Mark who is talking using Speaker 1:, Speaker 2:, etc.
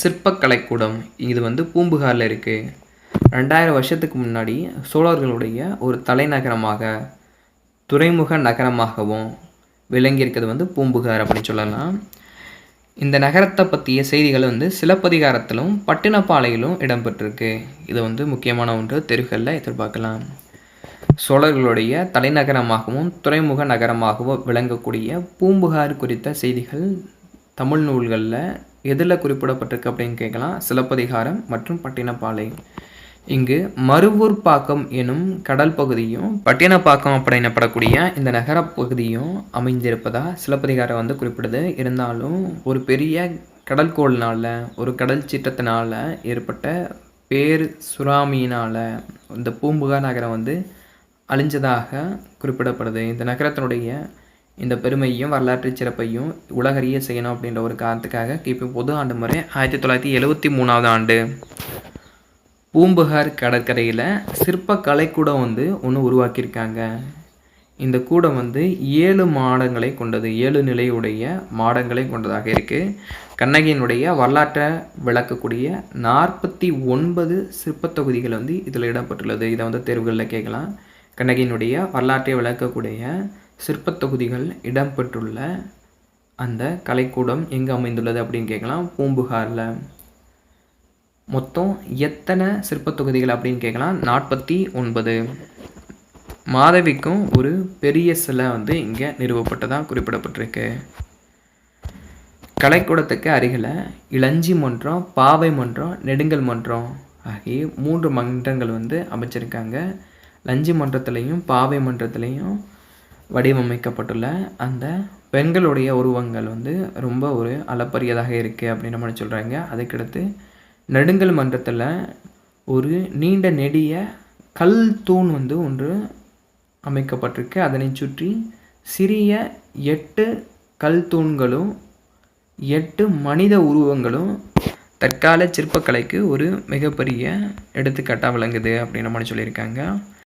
Speaker 1: சிற்பக்கலைக்கூடம். இது வந்து பூம்புகாரில் இருக்குது ரெண்டாயிரம் வருஷத்துக்கு முன்னாடி சோழர்களுடைய ஒரு தலைநகரமாக துறைமுக நகரமாகவும் விளங்கியிருக்கிறது வந்து பூம்புகார் அப்படின்னு சொல்லலாம். இந்த நகரத்தை பற்றிய செய்திகள் வந்து சிலப்பதிகாரத்திலும் பட்டினப்பாலையிலும் இடம்பெற்றிருக்கு. இது வந்து முக்கியமான ஒன்று தெருகளில் எதிர்பார்க்கலாம். சோழர்களுடைய தலைநகரமாகவும் துறைமுக நகரமாகவும் விளங்கக்கூடிய பூம்புகார் குறித்த செய்திகள் தமிழ் நூல்களில் எதில் குறிப்பிடப்பட்டிருக்கு அப்படின்னு கேட்கலாம். சிலப்பதிகாரம் மற்றும் பட்டினப்பாலை. இங்கு மருவூர் பாக்கம் எனும் கடல் பகுதியும் பட்டினப்பாக்கம் அப்படின்னப்படக்கூடிய இந்த நகரப் பகுதியும் அமைந்திருப்பதா சிலப்பதிகாரம் வந்து குறிப்பிடுது. இருந்தாலும் ஒரு பெரிய கடல்கோள்னால் ஒரு கடல் சீற்றத்தினால் ஏற்பட்ட பேர் சுறாமியினால் இந்த பூம்புகார் நகரம் வந்து அழிஞ்சதாக குறிப்பிடப்படுது. இந்த நகரத்தினுடைய இந்த பெருமையும் வரலாற்று சிறப்பையும் உலகறிய செய்யணும் அப்படின்ற ஒரு காரணத்துக்காக கிபி பொது ஆண்டு முறை ஆயிரத்தி தொள்ளாயிரத்தி எழுபத்தி மூணாவது ஆண்டு. பூம்புகார் கடற்கரையில் சிற்ப கலைக்கூடம் வந்து ஒன்று உருவாக்கியிருக்காங்க. இந்த கூடம் வந்து ஏழு மாடங்களை கொண்டது ஏழு நிலையுடைய மாடங்களை கொண்டதாக இருக்குது கண்ணகியினுடைய வரலாற்றை விளக்கக்கூடிய நாற்பத்தி ஒன்பது சிற்பத் தொகுதிகள் வந்து இதில் இடப்பட்டுள்ளது இதை வந்து தேர்வுகளில் கேட்கலாம். கண்ணகியினுடைய வரலாற்றை விளக்கக்கூடிய சிற்பத் தொகுதிகள் இடம்பெற்றுள்ள அந்த கலைக்கூடம் எங்கே அமைந்துள்ளது அப்படின்னு கேட்கலாம். பூம்புகாரில். மொத்தம் எத்தனை சிற்பத் தொகுதிகள் அப்படின்னு கேட்கலாம். நாற்பத்தி ஒன்பது. மாதவிக்கும் ஒரு பெரிய சிலை வந்து இங்கே நிறுவப்பட்டதாக குறிப்பிடப்பட்டிருக்கு. கலைக்கூடத்துக்கு அருகில் இளஞ்சி மன்றம் பாவை மன்றம் நெடுங்கல் மன்றம் ஆகிய மூன்று மன்றங்கள் வந்து அமைச்சிருக்காங்க. லஞ்சி மன்றத்துலேயும் பாவை மன்றத்துலேயும் வடிவமைக்கப்பட்டுள்ள அந்த பெண்களுடைய உருவங்கள் வந்து ரொம்ப ஒரு அளப்பரியதாக இருக்குது அப்படின்னு நம்ம சொல்கிறாங்க அதுக்கடுத்து நெடுங்கல் மன்றத்தில் ஒரு நீண்ட நெடிய கல் தூண் வந்து ஒன்று அமைக்கப்பட்டிருக்கு. அதனை சுற்றி சிறிய எட்டு கல் தூண்களும் எட்டு மனித உருவங்களும் தற்கால சிற்பக்கலைக்கு ஒரு மிகப்பெரிய எடுத்துக்காட்டாக விளங்குது அப்படின்னு நம்ம சொல்லியிருக்காங்க.